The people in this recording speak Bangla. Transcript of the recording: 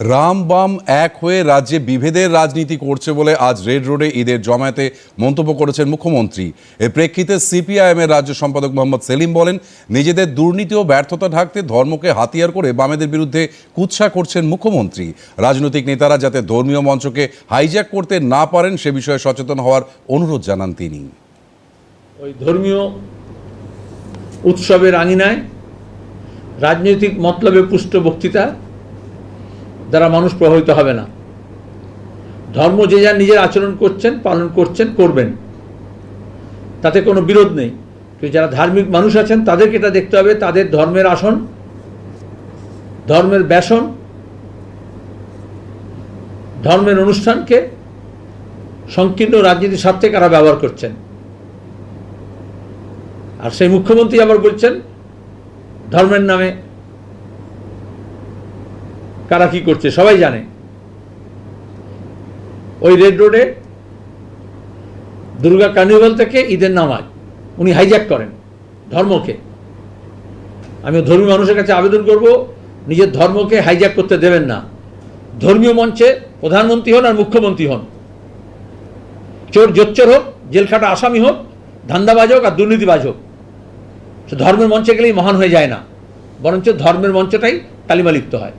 রাম বাম এক হয়ে রাজ্যে বিভেদের রাজনীতি করছে বলে আজ রেড রোডে ঈদের জমায়েতে মন্তব্য করেছেন মুখ্যমন্ত্রী। এর প্রেক্ষিতে সিপিআইএম এর রাজ্য সম্পাদক মোহাম্মদ সেলিম বলেন, নিজেদের দুর্নীতি ও ব্যর্থতা ঢাকতে ধর্মকে হাতিয়ার করে বামেদের বিরুদ্ধে কুৎসা করছেন মুখ্যমন্ত্রী। রাজনৈতিক নেতারা যাতে ধর্মীয় মঞ্চকে হাইজ্যাক করতে না পারেন সে বিষয়ে সচেতন হওয়ার অনুরোধ জানান তিনি। ওই ধর্মীয় উৎসবের আঙিনায় রাজনৈতিক মতলবে পুষ্ট বক্তৃতা দ্বারা মানুষ প্রভাবিত হবে না। ধর্ম যে যার নিজের আচরণ করছেন, পালন করছেন, করবেন। তাতে কোনো বিরোধ নেই। কিন্তু যারা ধার্মিক মানুষ আছেন, তাদেরকে এটা দেখতে হবে, তাদের ধর্মের আসন, ধর্মের ব্যাসন, ধর্মের অনুষ্ঠানকে সংকীর্ণ রাজনীতির স্বার্থে কারা ব্যবহার করছেন? আর সেই মুখ্যমন্ত্রী আবার বলছেন, ধর্মের নামে কারা কি করছে সবাই জানে। ওই রেড রোডে দুর্গা কার্নিভাল থেকে ঈদের নামাজ, উনি হাইজ্যাক করেন ধর্মকে। আমি ধর্মীয় মানুষের কাছে আবেদন করব, নিজের ধর্মকে হাইজ্যাক করতে দেবেন না। ধর্মীয় মঞ্চে প্রধানমন্ত্রী হন আর মুখ্যমন্ত্রী হন। চোর জোচ্চর হোক, জেলখাটা আসামি হোক, ধান্দাবাজ হোক আর দুর্নীতিবাজ হোক। ধর্মের মঞ্চে গেলেই মহান হয়ে যায় না, বরঞ্চ ধর্মের মঞ্চটাই কালিমালিপ্ত হয়।